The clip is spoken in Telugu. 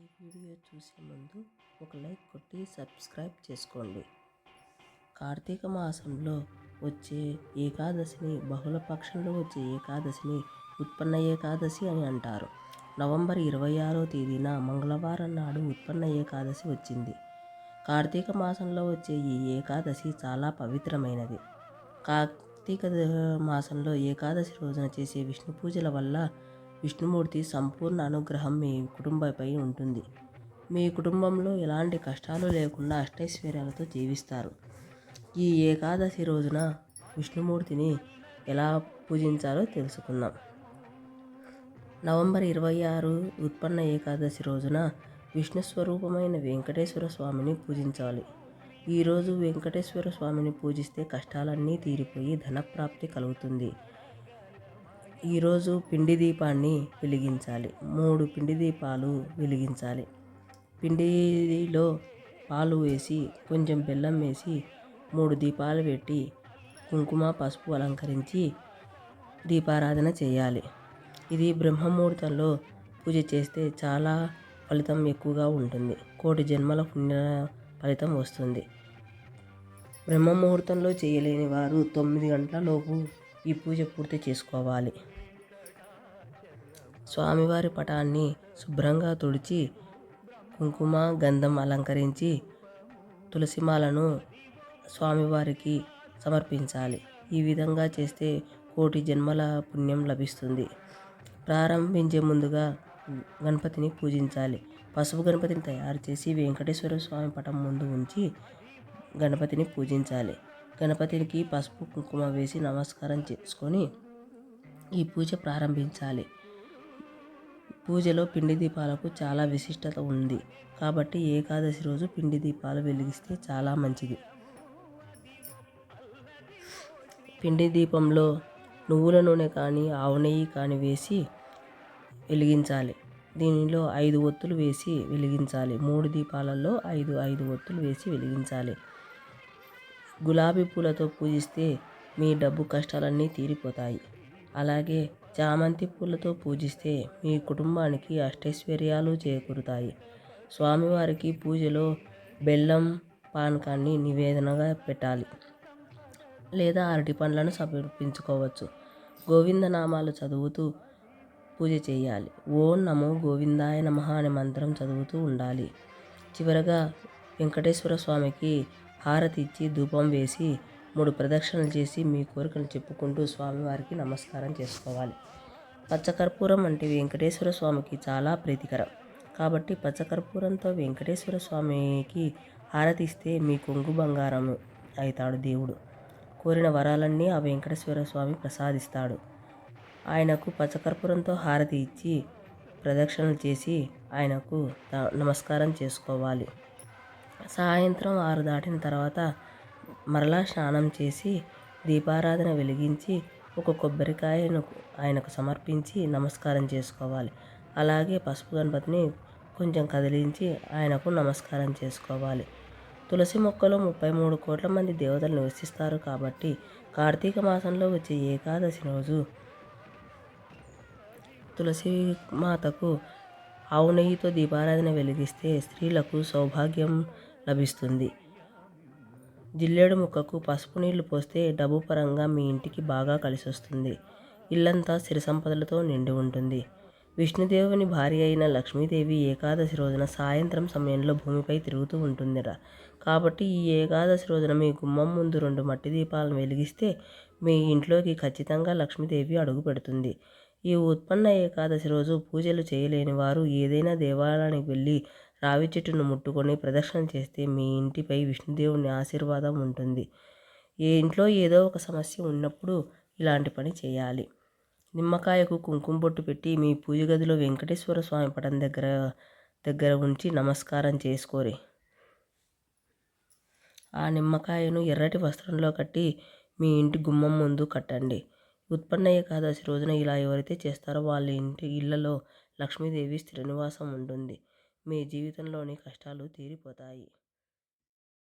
ఈ వీడియో చూసే ముందు ఒక లైక్ కొట్టి సబ్స్క్రైబ్ చేసుకోండి. కార్తీక మాసంలో వచ్చే ఏకాదశిని బహుళ పక్షంలో వచ్చే ఏకాదశిని ఉత్పన్న ఏకాదశి అని అంటారు. నవంబర్ ఇరవై ఆరో తేదీన మంగళవారం నాడు ఉత్పన్న ఏకాదశి వచ్చింది. కార్తీక మాసంలో వచ్చే ఈ ఏకాదశి చాలా పవిత్రమైనది. కార్తీక మాసంలో ఏకాదశి రోజున చేసే విష్ణు పూజల వల్ల విష్ణుమూర్తి సంపూర్ణ అనుగ్రహం మీ కుటుంబంపై ఉంటుంది. మీ కుటుంబంలో ఎలాంటి కష్టాలు లేకుండా అష్టైశ్వర్యాలతో జీవిస్తారు. ఈ ఏకాదశి రోజున విష్ణుమూర్తిని ఎలా పూజించాలో తెలుసుకుందాం. నవంబర్ ఇరవై ఆరు ఉత్పన్న ఏకాదశి రోజున విష్ణు స్వరూపమైన వెంకటేశ్వర స్వామిని పూజించాలి. ఈరోజు వెంకటేశ్వర స్వామిని పూజిస్తే కష్టాలన్నీ తీరిపోయి ధనప్రాప్తి కలుగుతుంది. ఈరోజు పిండి దీపాన్ని వెలిగించాలి. మూడు పిండి దీపాలు వెలిగించాలి. పిండిలో పాలు వేసి కొంచెం బెల్లం వేసి మూడు దీపాలు పెట్టి కుంకుమ పసుపు అలంకరించి దీపారాధన చేయాలి. ఇది బ్రహ్మముహూర్తంలో పూజ చేస్తే చాలా ఫలితం ఎక్కువగా ఉంటుంది. కోటి జన్మల పుణ్య ఫలితం వస్తుంది. బ్రహ్మముహూర్తంలో చేయలేని వారు తొమ్మిది గంటల లోపు ఈ పూజ పూర్తి చేసుకోవాలి. స్వామివారి పటాన్ని శుభ్రంగా తుడిచి కుంకుమ గంధం అలంకరించి తులసిమాలను స్వామివారికి సమర్పించాలి. ఈ విధంగా చేస్తే కోటి జన్మల పుణ్యం లభిస్తుంది. ప్రారంభించే ముందుగా గణపతిని పూజించాలి. పసుపు గణపతిని తయారు చేసి వెంకటేశ్వర స్వామి పటం ముందు ఉంచి గణపతిని పూజించాలి. గణపతికి పసుపు కుంకుమ వేసి నమస్కారం చేసుకొని ఈ పూజ ప్రారంభించాలి. పూజలో పిండి దీపాలకు చాలా విశిష్టత ఉంది. కాబట్టి ఏకాదశి రోజు పిండి దీపాలు వెలిగిస్తే చాలా మంచిది. పిండి దీపంలో నువ్వుల నూనె కానీ ఆవు నెయ్యి కానీ వేసి వెలిగించాలి. దీనిలో ఐదు ఒత్తులు వేసి వెలిగించాలి. మూడు దీపాలలో ఐదు ఐదు ఒత్తులు వేసి వెలిగించాలి. గులాబీ పూలతో పూజిస్తే మీ డబ్బు కష్టాలన్నీ తీరిపోతాయి. అలాగే చామంతి పూలతో పూజిస్తే మీ కుటుంబానికి అష్టైశ్వర్యాలు చేకూరుతాయి. స్వామివారికి పూజలో బెల్లం పానకాన్ని నివేదనగా పెట్టాలి లేదా అరటి పండ్లను సమర్పించుకోవచ్చు. గోవిందనామాలు చదువుతూ పూజ చేయాలి. ఓం నమో గోవిందాయ నమ అనే మంత్రం చదువుతూ ఉండాలి. చివరగా వెంకటేశ్వర స్వామికి హారతి ఇచ్చి ధూపం వేసి మూడు ప్రదక్షిణలు చేసి మీ కోరికను చెప్పుకుంటూ స్వామివారికి నమస్కారం చేసుకోవాలి. పచ్చకర్పూరం అంటే వెంకటేశ్వర స్వామికి చాలా ప్రీతికరం. కాబట్టి పచ్చకర్పూరంతో వెంకటేశ్వర స్వామికి హారతి ఇస్తే మీ కొంగు బంగారం అవుతాడు దేవుడు. కోరిన వరాలన్నీ ఆ వెంకటేశ్వర స్వామి ప్రసాదిస్తాడు. ఆయనకు పచ్చకర్పూరంతో హారతి ఇచ్చి ప్రదక్షిణలు చేసి ఆయనకు నమస్కారం చేసుకోవాలి. సాయంత్రం ఆరు దాటిన తర్వాత మరలా స్నానం చేసి దీపారాధన వెలిగించి ఒక కొబ్బరికాయను ఆయనకు సమర్పించి నమస్కారం చేసుకోవాలి. అలాగే పసుపు గణపతిని కొంచెం కదిలించి ఆయనకు నమస్కారం చేసుకోవాలి. తులసి మొక్కలో ముప్పై మూడు కోట్ల మంది దేవతలు నివసిస్తారు కాబట్టి కార్తీక మాసంలో వచ్చే ఏకాదశి రోజు తులసి మాతకు ఆవు నెయ్యితో దీపారాధన వెలిగిస్తే స్త్రీలకు సౌభాగ్యం లభిస్తుంది. జిల్లేడు ముక్కకు పసుపు నీళ్ళు పోస్తే డబ్బు పరంగా మీ ఇంటికి బాగా కలిసొస్తుంది. ఇల్లంతా సిరి సంపదలతో నిండి ఉంటుంది. విష్ణుదేవుని భార్య అయిన లక్ష్మీదేవి ఏకాదశి రోజున సాయంత్రం సమయంలో భూమిపై తిరుగుతూ ఉంటుందిరా. కాబట్టి ఈ ఏకాదశి రోజున మీ గుమ్మం ముందు రెండు మట్టి దీపాలను వెలిగిస్తే మీ ఇంట్లోకి ఖచ్చితంగా లక్ష్మీదేవి అడుగు పెడుతుంది. ఈ ఉత్పన్న ఏకాదశి రోజు పూజలు చేయలేని వారు ఏదైనా దేవాలయానికి వెళ్ళి రావి చెట్టును ముట్టుకొని ప్రదక్షిణ చేస్తే మీ ఇంటిపై విష్ణుదేవుని ఆశీర్వాదం ఉంటుంది. ఏ ఇంట్లో ఏదో ఒక సమస్య ఉన్నప్పుడు ఇలాంటి పని చేయాలి. నిమ్మకాయకు కుంకుమ బొట్టు పెట్టి మీ పూజ గదిలో వెంకటేశ్వర స్వామి పటం దగ్గర దగ్గర ఉంచి నమస్కారం చేసుకోరి. ఆ నిమ్మకాయను ఎర్రటి వస్త్రంలో కట్టి మీ ఇంటి గుమ్మం ముందు కట్టండి. ఉత్పన్న ఏకాదశి రోజున ఇలా ఎవరైతే చేస్తారో వాళ్ళ ఇంటి ఇళ్ళలో లక్ష్మీదేవి స్థిర నివాసం ఉంటుంది. మీ జీవితంలోని కష్టాలు తీరిపోతాయి.